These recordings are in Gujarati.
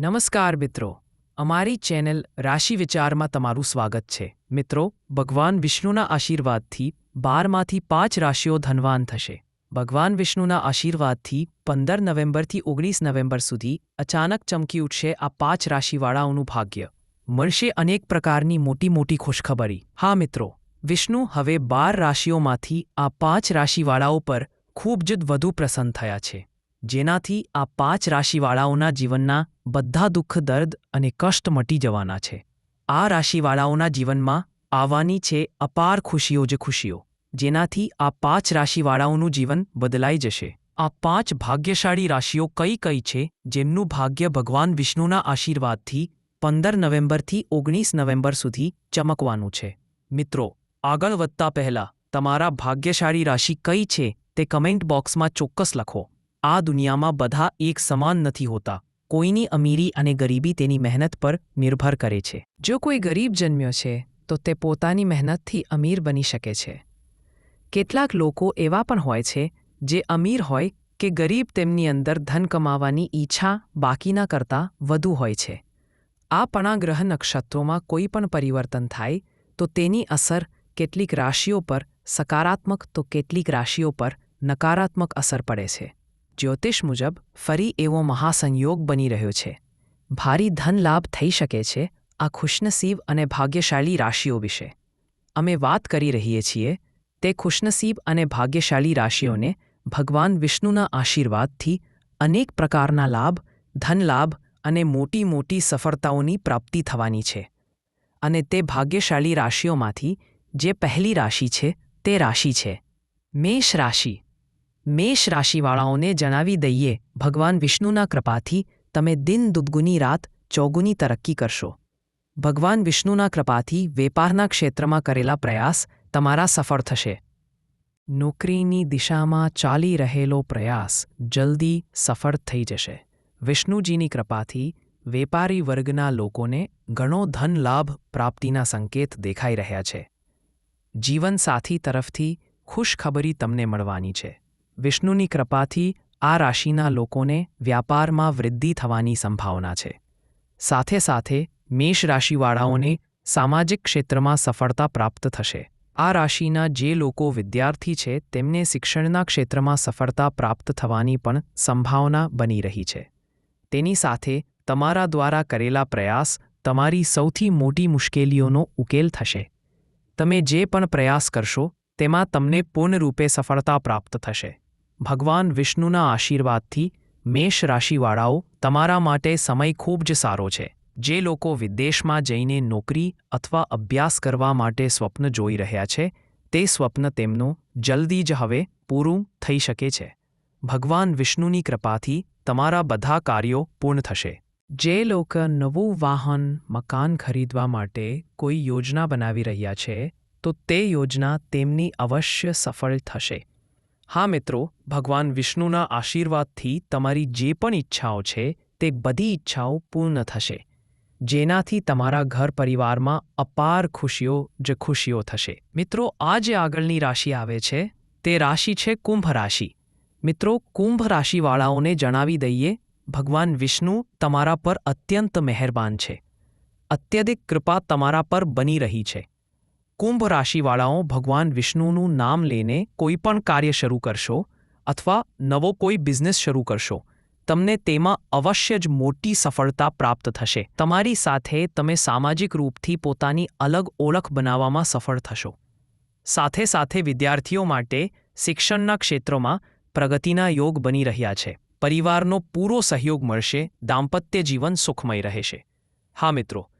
નમસ્કાર મિત્રો. અમારી ચેનલ રાશિ વિચારમાં તમારું સ્વાગત છે. મિત્રો, ભગવાન વિષ્ણુના આશીર્વાદથી બારમાંથી પાંચ રાશિઓ ધનવાન થશે. ભગવાન વિષ્ણુના આશીર્વાદથી પંદર નવેમ્બરથી ઓગણીસ નવેમ્બર સુધી અચાનક ચમકી ઉઠશે આ પાંચ રાશિવાળાઓનું ભાગ્ય. મળશે અનેક પ્રકારની મોટી મોટી ખુશખબરી. હા મિત્રો, વિષ્ણુ હવે બાર રાશિઓમાંથી આ પાંચ રાશિવાળાઓ પર ખૂબ જ વધુ પ્રસન્ન થયા છે. જેનાથી આ પાંચ રાશિવાળાઓના જીવનના બધા દુઃખ, દર્દ અને કષ્ટ મટી જવાના છે. આ રાશિવાળાઓના જીવનમાં આવવાની છે અપાર ખુશીઓ જ ખુશીઓ, જેનાથી આ પાંચ રાશિવાળાઓનું જીવન બદલાઈ જશે. આ પાંચ ભાગ્યશાળી રાશિઓ કઈ કઈ છે જેમનું ભાગ્ય ભગવાન વિષ્ણુના આશીર્વાદથી પંદર નવેમ્બરથી ઓગણીસ નવેમ્બર સુધી ચમકવાનું છે. મિત્રો, આગળ વધતા પહેલા તમારા ભાગ્યશાળી રાશિ કઈ છે તે કમેન્ટ બોક્સમાં ચોક્કસ લખો. આ દુનિયામાં બધા એક સમાન નથી હોતા. કોઈની અમીરી અને ગરીબી તેની મહેનત પર નિર્ભર કરે છે. જો કોઈ ગરીબ જન્મ્યો છે, તો તે પોતાની મહેનતથી અમીર બની શકે છે. કેટલાક લોકો એવા પણ હોય છે, જે અમીર હોય કે ગરીબ તેમની અંદર ધન કમાવાની ઈચ્છા બાકીના કરતાં વધુ હોય છે. આ પણા ગ્રહ નક્ષત્રોમાં કોઈ પણ પરિવર્તન થાય, તો તેની અસર કેટલીક રાશિઓ પર સકારાત્મક, તો કેટલીક રાશિઓ પર નકારાત્મક અસર પડે છે. જ્યોતિષ મુજબ ફરી એવો મહાસંયોગ બની રહ્યો છે. ભારી ધન લાભ થઈ શકે છે આ ખુશનસીબ અને ભાગ્યશાળી રાશિઓ વિશે. અમે વાત કરી રહીએ છીએ તે ખુશનસીબ અને ભાગ્યશાળી રાશિઓને ભગવાન વિષ્ણુના આશીર્વાદથી અનેક પ્રકારના લાભ, ધનલાભ અને મોટી મોટી સફળતાઓની પ્રાપ્તિ થવાની છે. અને તે ભાગ્યશાળી રાશિઓમાંથી જે પહેલી રાશિ છે તે રાશિ છે. મેષ રાશિ. મેષ રાશિવાળાઓને જણાવી દઈએ, ભગવાન વિષ્ણુના કૃપાથી તમે દિન દુદગુની રાત ચોગુની તરક્કી કરશો. ભગવાન વિષ્ણુના કૃપાથી વેપારના ક્ષેત્રમાં કરેલા પ્રયાસ તમારા સફળ થશે. નોકરીની દિશામાં ચાલી રહેલો પ્રયાસ જલ્દી સફળ થઈ જશે. વિષ્ણુજીની કૃપાથી વેપારી વર્ગના લોકોને ઘણો ધન લાભ પ્રાપ્તિના સંકેત દેખાઈ રહ્યા છે. જીવનસાથી તરફથી ખુશખબરી તમને મળવાની છે. વિષ્ણુની કૃપાથી આ રાશિના લોકોને વ્યાપારમાં વૃદ્ધિ થવાની સંભાવના છે. સાથે સાથે મેષ રાશિવાળાઓને સામાજિક ક્ષેત્રમાં સફળતા પ્રાપ્ત થશે. આ રાશિના જે લોકો વિદ્યાર્થી છે, તેમને શિક્ષણના ક્ષેત્રમાં સફળતા પ્રાપ્ત થવાની પણ સંભાવના બની રહી છે. તેની સાથે તમારા દ્વારા કરેલા પ્રયાસ તમારી સૌથી મોટી મુશ્કેલીઓનો ઉકેલ થશે. તમે જે પણ પ્રયાસ કરશો, તેમાં તમને પૂર્ણરૂપે સફળતા પ્રાપ્ત થશે. ભગવાન વિષ્ણુના આશીર્વાદથી મેષ રાશિવાળાઓ તમારા માટે સમય ખૂબ જ સારો છે. જે લોકો વિદેશમાં જઈને નોકરી અથવા અભ્યાસ કરવા માટે સ્વપ્ન જોઈ રહ્યા છે, તે સ્વપ્ન તેમનું જલ્દી જ હવે પૂરું થઈ શકે છે. ભગવાન વિષ્ણુની કૃપાથી તમારા બધા કાર્યો પૂર્ણ થશે. જે લોકો નવું વાહન, મકાન ખરીદવા માટે કોઈ યોજના બનાવી રહ્યા છે, તો તે યોજના તેમની અવશ્ય સફળ થશે. હા મિત્રો, ભગવાન વિષ્ણુના આશીર્વાદથી તમારી જે પણ ઈચ્છાઓ છે, તે બધી ઈચ્છાઓ પૂર્ણ થશે. જેનાથી તમારા ઘર પરિવારમાં અપાર ખુશીઓ જ ખુશીઓ થશે. મિત્રો, આ જે આગળની રાશિ આવે છે, તે રાશિ છે કુંભ રાશિ. મિત્રો, કુંભ રાશિવાળાઓને જણાવી દઈએ, ભગવાન વિષ્ણુ તમારા પર અત્યંત મહેરબાન છે. અત્યધિક કૃપા તમારા પર બની રહી છે. કુંભ રાશિવાળાઓ ભગવાન વિષ્ણુનું નામ લઈને કોઈ પણ કાર્ય શરૂ કરશો અથવા નવો કોઈ બિઝનેસ શરૂ કરશો, તમને તેમાં અવશ્ય જ મોટી સફળતા પ્રાપ્ત થશે. તમારી સાથે તમે સામાજિક રૂપથી પોતાની અલગ ઓળખ બનાવવામાં સફળ થશો. સાથે સાથે વિદ્યાર્થીઓ માટે શિક્ષણના ક્ષેત્રોમાં પ્રગતિના યોગ બની રહ્યા છે. પરિવારનો પૂરો સહયોગ મળશે, દાંપત્ય જીવન સુખમય રહેશે. હા મિત્રો,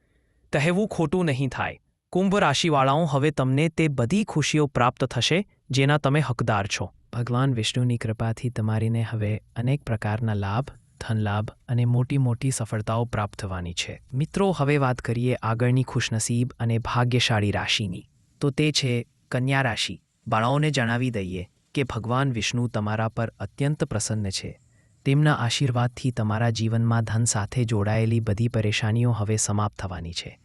કહેવું ખોટું નહીં થાય. કુંભ રાશિવાળાઓ હવે તમને તે બધી ખુશીઓ પ્રાપ્ત થશે, જેના તમે હકદાર છો. ભગવાન વિષ્ણુની કૃપાથી તમારીને હવે અનેક પ્રકારના લાભ, ધનલાભ અને મોટી મોટી સફળતાઓ પ્રાપ્ત થવાની છે. મિત્રો, હવે વાત કરીએ આગળની ખુશનસીબ અને ભાગ્યશાળી રાશિની. તો તે છે કન્યા રાશિ. બાળાઓને જણાવી દઈએ કે ભગવાન વિષ્ણુ તમારા પર અત્યંત પ્રસન્ન છે. તેમના આશીર્વાદથી તમારા જીવનમાં ધન સાથે જોડાયેલી બધી પરેશાનીઓ હવે સમાપ્ત થવાની છે.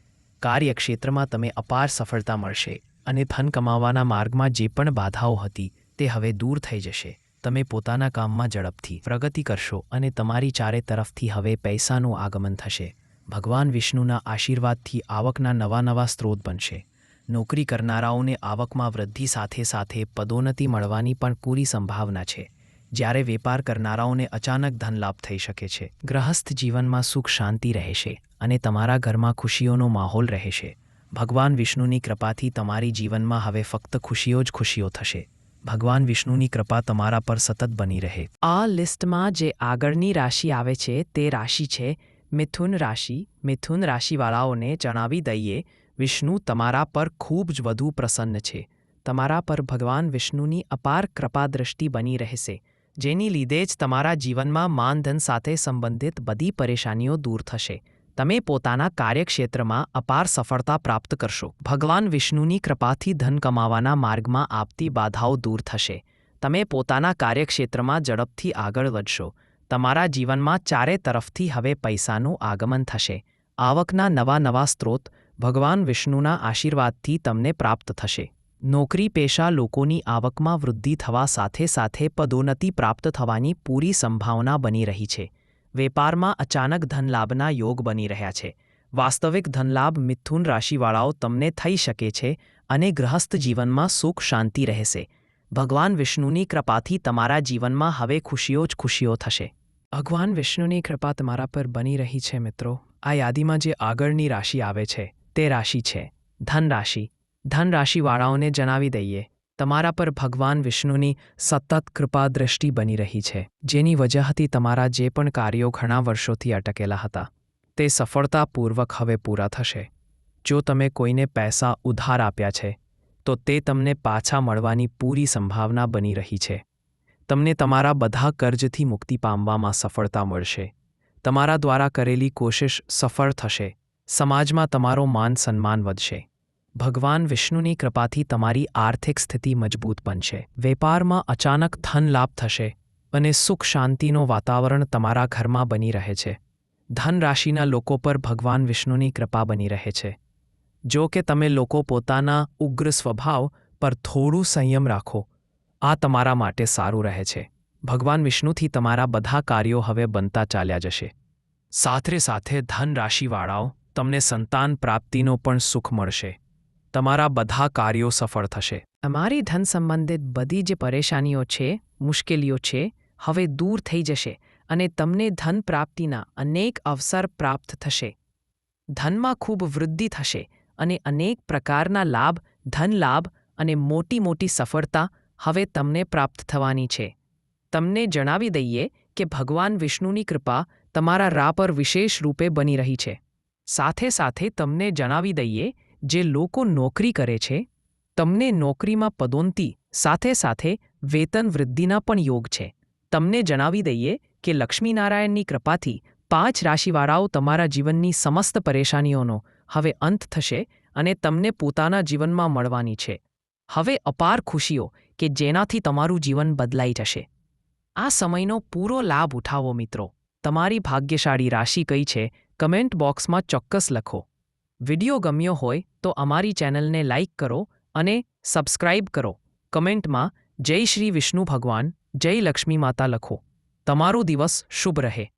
કાર્યક્ષેત્રમાં તમે અપાર સફળતા મળશે અને ધન કમાવાના માર્ગમાં જે પણ બાધાઓ હતી તે હવે દૂર થઈ જશે. તમે પોતાના કામમાં ઝડપથી પ્રગતિ કરશો અને તમારી ચારે તરફથી હવે પૈસાનું આગમન થશે. ભગવાન વિષ્ણુના આશીર્વાદથી આવકના નવા નવા સ્ત્રોત બનશે. નોકરી કરનારાઓને આવકમાં વૃદ્ધિ સાથે સાથે પદોન્નતિ મળવાની પણ પૂરી સંભાવના છે. જ્યારે વેપાર કરનારાઓને અચાનક ધનલાભ થઈ શકે છે. ગ્રહસ્થ જીવનમાં સુખ શાંતિ રહેશે અને તમારા ઘરમાં ખુશીઓનો માહોલ રહેશે ભગવાન વિષ્ણુની કૃપાથી તમારી જીવનમાં હવે ફક્ત ખુશીઓ જ ખુશીઓ થશે. ભગવાન વિષ્ણુની કૃપા તમારા પર સતત બની રહે. આ લિસ્ટમાં જે આગળની રાશિ આવે છે તે રાશિ છે. મિથુન રાશિ. મિથુન રાશિવાળાઓને જણાવી દઈએ, વિષ્ણુ તમારા પર ખૂબ જ વધુ પ્રસન્ન છે. તમારા પર ભગવાન વિષ્ણુની અપાર કૃપા દૃષ્ટિ બની રહેશે. જેની લીધે જ તમારા જીવનમાં માનધન સાથે સંબંધિત બધી પરેશાનીઓ દૂર થશે. તમે પોતાના કાર્યક્ષેત્રમાં અપાર સફળતા પ્રાપ્ત કરશો. ભગવાન વિષ્ણુની કૃપાથી ધન કમાવાના માર્ગમાં આપતી બાધાઓ દૂર થશે. તમે પોતાના કાર્યક્ષેત્રમાં ઝડપથી આગળ વધશો. તમારા જીવનમાં ચારે તરફથી હવે પૈસાનું આગમન થશે. આવકના નવા નવા સ્ત્રોત ભગવાન વિષ્ણુના આશીર્વાદથી તમને પ્રાપ્ત થશે. નોકરી પેશા લોકોની આવકમાં વૃદ્ધિ થવા સાથે સાથે પદોન્નતિ પ્રાપ્ત થવાની પૂરી સંભાવના બની રહી છે. વેપારમાં અચાનક ધનલાભના યોગ બની રહ્યા છે. વાસ્તવિક ધનલાભ મિથુન રાશિવાળાઓ તમને થઈ શકે છે અને ગ્રહસ્થ જીવનમાં સુખ શાંતિ રહેશે. ભગવાન વિષ્ણુની કૃપાથી તમારા જીવનમાં હવે ખુશીઓ જ ખુશીઓ થશે. ભગવાન વિષ્ણુની કૃપા તમારા પર બની રહી છે મિત્રો. આ યાદીમાં જે આગળની રાશિ આવે છે તે રાશિ છે. ધન રાશિ ધન રાશિવાળાઓને જણાવી દઈએ, તમારા પર ભગવાન વિષ્ણુની સતત કૃપા દ્રષ્ટિ બની રહી છે, જેની વજહથી તમારા જે પણ કાર્યો ઘણા વર્ષોથી અટકેલા હતા, તે સફળતાપૂર્વક હવે પૂરા થશે. જો તમે કોઈને પૈસા ઉધાર આપ્યા છે, તો તે તમને પાછા મળવાની પૂરી સંભાવના બની રહી છે. તમને તમારા બધા કર્જથી મુક્તિ પામવામાં સફળતા મળશે. તમારા દ્વારા કરેલી કોશિશ સફળ થશે. સમાજમાં તમારો માન સન્માન વધશે. ભગવાન વિષ્ણુની કૃપાથી તમારી આર્થિક સ્થિતિ મજબૂત બનશે. વેપારમાં અચાનક ધન લાભ થશે અને સુખ શાંતિનો વાતાવરણ તમારા ઘરમાં બની રહે છે. ધન રાશિના લોકો પર ભગવાન વિષ્ણુની કૃપા બની રહે છે. જો કે તમે લોકો પોતાના ઉગ્ર સ્વભાવ પર થોડું સંયમ રાખો. આ તમારા માટે સારું રહે છે. ભગવાન વિષ્ણુથી તમારા બધા કાર્યો હવે બનતા ચાલ્યા જશે. સાથે સાથે ધન રાશિવાળાઓ તમને સંતાન પ્રાપ્તિનો પણ સુખ મળશે. તમારા બધા કાર્યો સફળ થશે. અમારી ધન સંબંધિત બધી જે પરેશાનીઓ છે, મુશ્કેલીઓ છે, હવે દૂર થઈ જશે અને તમને ધન પ્રાપ્તિના અનેક અવસર પ્રાપ્ત થશે. ધનમાં ખૂબ વૃદ્ધિ થશે અને અનેક પ્રકારના લાભ, ધન લાભ અને મોટી મોટી સફળતા હવે તમને પ્રાપ્ત થવાની છે. તમને જણાવી દઈએ કે ભગવાન વિષ્ણુની કૃપા તમારા રા પર વિશેષ રૂપે બની રહી છે. સાથે સાથે તમને જણાવી દઈએ જે લોકો નોકરી કરે છે, તમને નોકરીમાં પદોન્નતિ સાથે સાથે વેતન વૃદ્ધિના પણ યોગ છે. તમને જણાવી દઈએ કે લક્ષ્મીનારાયણની કૃપાથી પાંચ રાશિવાળાઓ તમારા જીવનની સમસ્ત પરેશાનીઓનો હવે અંત થશે અને તમને પોતાના જીવનમાં મળવાની છે. હવે અપાર ખુશીઓ કે જેનાથી તમારું જીવન બદલાઈ જશે. આ સમયનો પૂરો લાભ ઉઠાવો મિત્રો. તમારી ભાગ્યશાળી રાશિ કઈ છે? કમેન્ટ બોક્સમાં ચોક્કસ લખો. વિડિયો ગમ્યો હોય તો અમારી ચેનલને લાઇક કરો અને સબસ્ક્રાઇબ કરો. કમેન્ટમાં જય શ્રી વિષ્ણુ ભગવાન, જય લક્ષ્મી માતા લખો. તમારો દિવસ શુભ રહે.